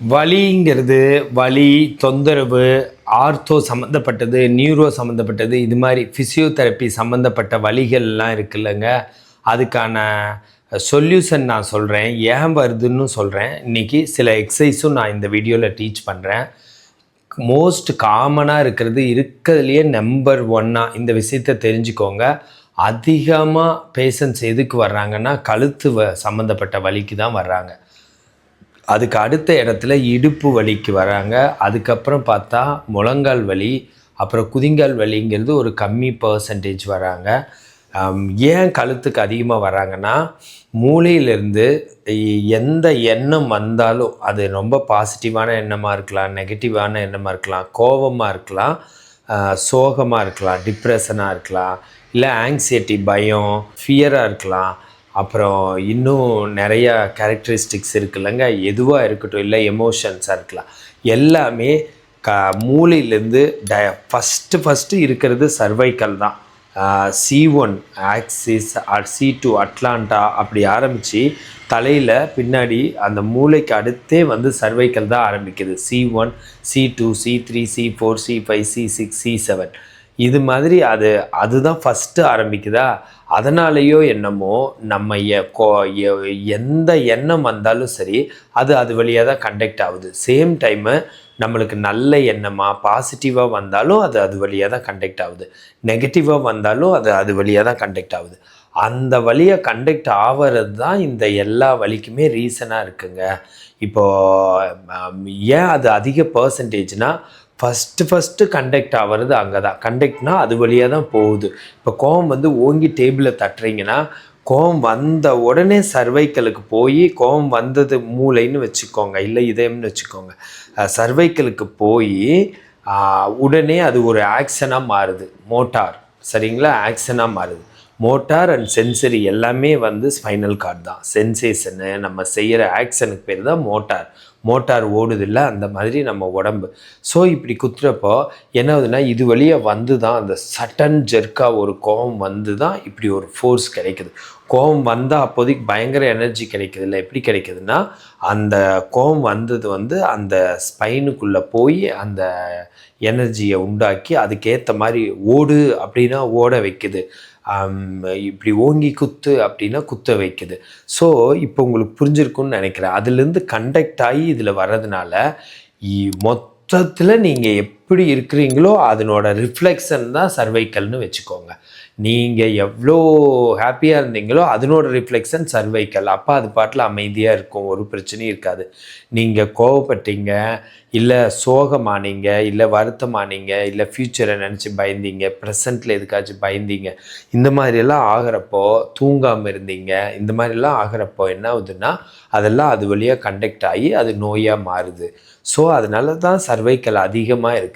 வலிங்கிறது வலி தொந்தரவு ஆர்த்தோ சம்மந்தப்பட்டது நியூரோ சம்மந்தப்பட்டது இது மாதிரி ஃபிசியோதெரப்பி சம்மந்தப்பட்ட வலிகள்லாம் இருக்குல்லங்க. அதுக்கான சொல்யூஷன் நான் சொல்கிறேன் ஏன் வருதுன்னு சொல்கிறேன் இன்றைக்கி சில எக்ஸசைஸும் நான் இந்த வீடியோவில் டீச் பண்ணுறேன் மோஸ்ட் காமனாக இருக்கிறது இருக்கிறதுலையே நம்பர் ஒன்னாக இந்த விஷயத்தை தெரிஞ்சுக்கோங்க. அதிகமாக பேஷண்ட்ஸ் எதுக்கு வர்றாங்கன்னா கழுத்து வ சம்மந்தப்பட்ட வலிக்கு தான் வர்றாங்க. அதுக்கு அடுத்த இடத்துல இடுப்பு வலிக்கு வராங்க. அதுக்கப்புறம் பார்த்தா முழங்கால் வலி அப்புறம் குதிங்கால் வலிங்கிறது ஒரு கம்மி பர்சன்டேஜ் வராங்க. ஏன் கழுத்துக்கு அதிகமாக வராங்கன்னா மூளையிலேருந்து எந்த எண்ணம் வந்தாலும் அது ரொம்ப பாசிட்டிவான எண்ணமாக இருக்கலாம் நெகட்டிவான எண்ணமாக இருக்கலாம் கோபமாக இருக்கலாம் சோகமாக இருக்கலாம் டிப்ரெஷனாக இருக்கலாம் இல்லை ஆங்ஸைட்டி பயம் ஃபியராக இருக்கலாம். அப்புறம் இன்னும் நிறைய கேரக்டரிஸ்டிக்ஸ் இருக்குல்லங்க. எதுவாக இருக்கட்டும் இல்லை எமோஷன்ஸாக இருக்கலாம். எல்லாமே க மூளையிலேருந்து ட ஃபஸ்ட்டு ஃபஸ்ட்டு இருக்கிறது சர்வைக்கல் தான். C one axis C two Atlanta அப்படி ஆரம்பித்து தலையில் பின்னாடி அந்த மூளைக்கு அடுத்தே வந்து சர்வைக்கல் தான் ஆரம்பிக்குது. C one C two C three C four C five C six C seven இது மாதிரி அது அதுதான் ஃபஸ்ட்டு ஆரம்பிக்குதா? அதனாலேயோ என்னமோ நம்ம எ- கோ- எந்த எண்ணம் வந்தாலும் சரி அது அது வழியாக தான் கண்டக்ட் ஆகுது. சேம் டைமு நம்மளுக்கு நல்ல எண்ணமாக பாசிட்டிவாக வந்தாலும் அது அது வழியாக தான் கண்டக்ட் ஆகுது. நெகட்டிவாக வந்தாலும் அது அது வழியாக தான் கண்டக்ட் ஆகுது. அந்த வழியாக கண்டக்ட் ஆகிறது தான் இந்த எல்லா வழிக்குமே ரீசனாக இருக்குங்க. இப்போது ஏன் அது அதிக பர்சன்டேஜ்னால் ஃபஸ்ட்டு ஃபஸ்ட்டு கண்டக்ட் ஆகிறது அங்கே தான் கண்டக்ட்னா அது வழியாக தான் போகுது. இப்போ கோவம் வந்து ஓங்கி டேபிளில் தட்டுறீங்கன்னா கோவம் வந்த உடனே சர்வைக்கலுக்கு போய் கோவம் வந்தது மூளைன்னு வச்சுக்கோங்க இல்லை இதயம்னு வச்சுக்கோங்க. சர்வைக்கலுக்கு போய் உடனே அது ஒரு ஆக்ஷனாக மாறுது. மோட்டார் சரிங்களா? ஆக்ஷனாக மாறுது. மோட்டார் அண்ட் சென்சரி எல்லாமே வந்து ஸ்பைனல் கார்டு தான். சென்சேஷனு நம்ம செய்கிற ஆக்ஷனுக்கு பேர் தான் மோட்டார். மோட்டார் ஓடுதில்ல அந்த மாதிரி நம்ம உடம்பு. ஸோ இப்படி குத்துறப்போ என்ன ஆகுதுன்னா இது வழியாக வந்து தான் அந்த சட்டன் ஜெர்க்காக ஒரு கோபம் வந்து தான் இப்படி ஒரு ஃபோர்ஸ் கிடைக்குது. கோபம் வந்தால் அப்போதைக்கு பயங்கர எனர்ஜி கிடைக்குது இல்லை எப்படி கிடைக்குதுன்னா அந்த கோபம் வந்தது வந்து அந்த ஸ்பைனுக்குள்ளே போய் அந்த எனர்ஜியை உண்டாக்கி அதுக்கேற்ற மாதிரி ஓடு அப்படின்னா ஓட வைக்குது. இப்படி ஓங்கி குத்து அப்படின்னா குத்த வைக்குது. ஸோ இப்போ உங்களுக்கு புரிஞ்சிருக்குன்னு நினைக்கிறேன். அதுலேருந்து கண்டக்ட் ஆகி இதில் வர்றதுனால இ- மொத்தத்தில் நீங்கள் எப் எப்படி இருக்கிறீங்களோ அதனோட ரிஃப்ளெக்ஷன் தான் சர்வைக்கல்னு வச்சுக்கோங்க. நீங்கள் எவ்வளோ ஹாப்பியாக இருந்தீங்களோ அதனோட ரிஃப்ளெக்ஷன் சர்வைக்கல் அப்போ அது பாட்டில் அமைதியாக இருக்கும் ஒரு பிரச்சனையும் இருக்காது. நீங்கள் கோவப்பட்டீங்க இல்லை சோகமானீங்க இல்லை வருத்தமானீங்க இல்லை ஃப்யூச்சரை நினச்சி பயந்தீங்க ப்ரெசண்ட்டில் எதுக்காச்சும் பயந்தீங்க இந்த மாதிரியெல்லாம் ஆகிறப்போ தூங்காமல் இருந்தீங்க இந்த மாதிரிலாம் ஆகிறப்போ என்ன ஆகுதுன்னா அதெல்லாம் அது வழியாக கண்டக்ட் ஆகி அது நோயாக மாறுது. ஸோ அதனால தான் சர்வைக்கல் அதிகமாக இருக்குது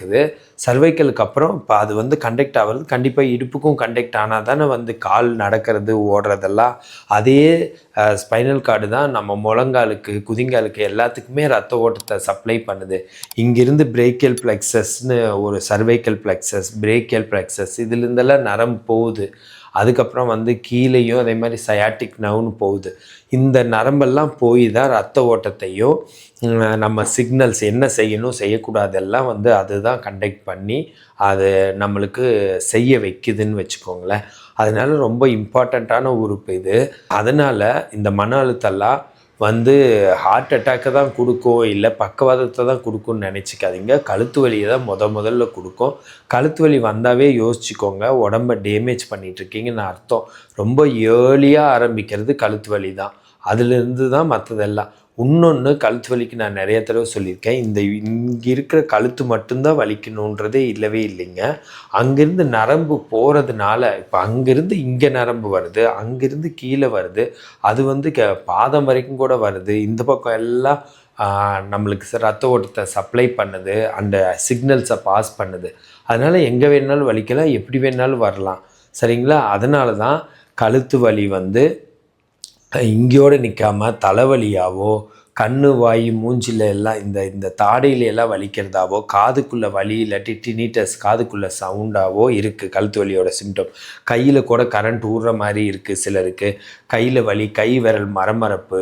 சர்வைக்கலுக்கு அப்புறம் இப்போ அது வந்து கண்டக்ட் ஆகிறது கண்டிப்பாக இடுப்புக்கும் கண்டக்ட் ஆனால் தானே வந்து கால் நடக்கிறது ஓடுறதெல்லாம். அதே ஸ்பைனல் கார்டு தான் நம்ம முழங்காலுக்கு குதிங்காலுக்கு எல்லாத்துக்குமே ரத்த ஓட்டத்தை சப்ளை பண்ணுது. இங்கிருந்து பிரேக்கியல் பிளெக்சஸ்னு ஒரு சர்வைக்கல் பிளெக்சஸ் பிரேக்கியல் பிளெக்சஸ் இதுலேருந்தெல்லாம் நரம்பு போகுது. அதுக்கப்புறம் வந்து கீழேயும் அதே மாதிரி சயாட்டிக் நவுன்னு போகுது. இந்த நரம்பெல்லாம் போய் தான் ரத்த ஓட்டத்தையும் நம்ம சிக்னல்ஸ் என்ன செய்யணும் செய்யக்கூடாதெல்லாம் வந்து அதுதான் கண்டக்ட் பண்ணி அது நம்மளுக்கு செய்ய வைக்குதுன்னு வச்சுக்கோங்களேன். அதனால ரொம்ப இம்பார்ட்டண்ட்டான உறுப்பு இது. அதனால் இந்த மன அழுத்தம்லாம் வந்து ஹார்ட் அட்டாக்கை தான் கொடுக்கும் இல்லை பக்கவாதத்தை தான் கொடுக்கும்னு நினச்சிக்காதீங்க. கழுத்து வலியை தான் முத முதல்ல கொடுக்கும். கழுத்து வலி வந்தாவே யோசிச்சுக்கோங்க. உடம்ப டேமேஜ் பண்ணிகிட்ருக்கீங்கன்னு அர்த்தம். ரொம்ப ஏர்லியாக ஆரம்பிக்கிறது கழுத்து வலி தான். அதுலேருந்து தான் மற்றதெல்லாம் இன்னொன்று கழுத்து வலிக்கு நான் நிறைய தடவை சொல்லியிருக்கேன். இந்த இங்கே இருக்கிற கழுத்து மட்டும்தான் வலிக்கணுன்றதே இல்லவே இல்லைங்க. அங்கேருந்து நரம்பு போகிறதுனால இப்போ அங்கேருந்து இங்கே நரம்பு வருது அங்கேருந்து கீழே வருது. அது வந்து க பாதம் வரைக்கும் கூட வருது. இந்த பக்கம் எல்லாம் நம்மளுக்கு ரத்த ஓட்டத்தை சப்ளை பண்ணுது. அந்த சிக்னல்ஸை பாஸ் பண்ணுது. அதனால் எங்கே வேணாலும் வலிக்கலாம் எப்படி வேணாலும் வரலாம். சரிங்களா? அதனால தான் கழுத்து வலி வந்து இங்கேயோடு நிற்காம தலைவலியாவோ கண்ணு வாய் மூஞ்சில எல்லாம் இந்த இந்த தாடையில எல்லாம் வலிக்கிறதாவோ காதுக்குள்ளே வலி இல்லாட்டி டினிட்டஸ் காதுக்குள்ளே சவுண்டாவோ இருக்குது கழுத்து வலியோட சிம்டம் கையில் கூட கரண்ட் ஊடுற மாதிரி இருக்குது சிலருக்கு. கையில் வலி கை விரல் மரமரப்பு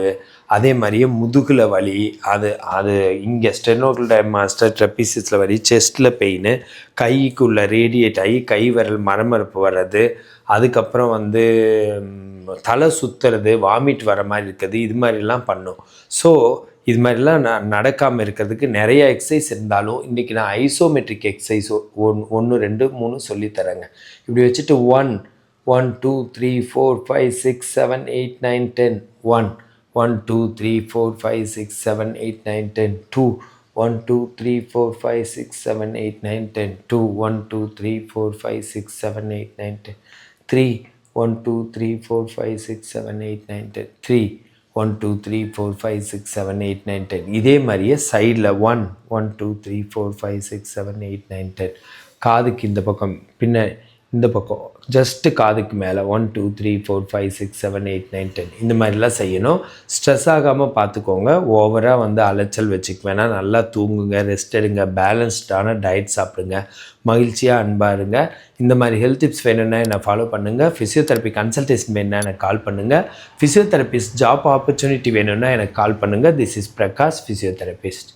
அதே மாதிரியே முதுகில் வலி அது அது இங்கே ஸ்டெனோகில் மாஸ்டர் ட்ரெப்பிசிஸில் வலி செஸ்ட்டில் பெயின் கைக்குள்ளே ரேடியேட் ஆகி கை விரல் மரமரப்பு வர்றது அதுக்கப்புறம் வந்து தலை சுற்றுறது வாமிட் வர மாதிரி இருக்குது இது மாதிரிலாம் பண்ணும். ஸோ இது மாதிரிலாம் நான் நடக்காமல் இருக்கிறதுக்கு நிறைய எக்ஸசைஸ் இருந்தாலும் இன்றைக்கி நான் ஐசோமெட்ரிக் எக்ஸசைஸ் ஒன் ஒன்று ரெண்டு மூணு சொல்லித்தரேங்க இப்படி வச்சுட்டு one one two three four five six seven eight nine ten one one two three four five six seven eight nine ten two one two three four five six seven eight nine ten two one two three four five six seven eight nine ten three one two three four five six seven eight nine ten three one two three four five six seven eight nine ten இதே மாதிரியே சைடில் one one two three four five six seven eight nine ten காதுக்கு இந்த பக்கம். பின்ன இந்த பக்கம். Just காதுக்கு மேலே. One two three four five six seven eight nine ten இந்த மாதிரிலாம் செய்யணும். ஸ்ட்ரெஸ் ஆகாமல் பார்த்துக்கோங்க. ஓவராக வந்து அலைச்சல் வச்சுக்க வேணாம். நல்லா தூங்குங்க ரெஸ்ட் எடுங்க. பேலன்ஸ்டான டயட் சாப்பிடுங்க. மகிழ்ச்சியாக அன்பாக இருங்க. இந்த மாதிரி ஹெல்த் டிப்ஸ் வேணும்னா என்னை ஃபாலோ பண்ணுங்கள் ஃபிசியோதெரப்பி கன்சல்டேஷன் வேணும்னா எனக்கு கால் பண்ணுங்கள் ஃபிசியோதெரபிஸ்ட் ஜாப் ஆப்பர்ச்சுனிட்டி வேணும்னா எனக்கு கால் பண்ணுங்கள் திஸ் இஸ் பிரகாஷ் ஃபிசியோதெரபிஸ்ட்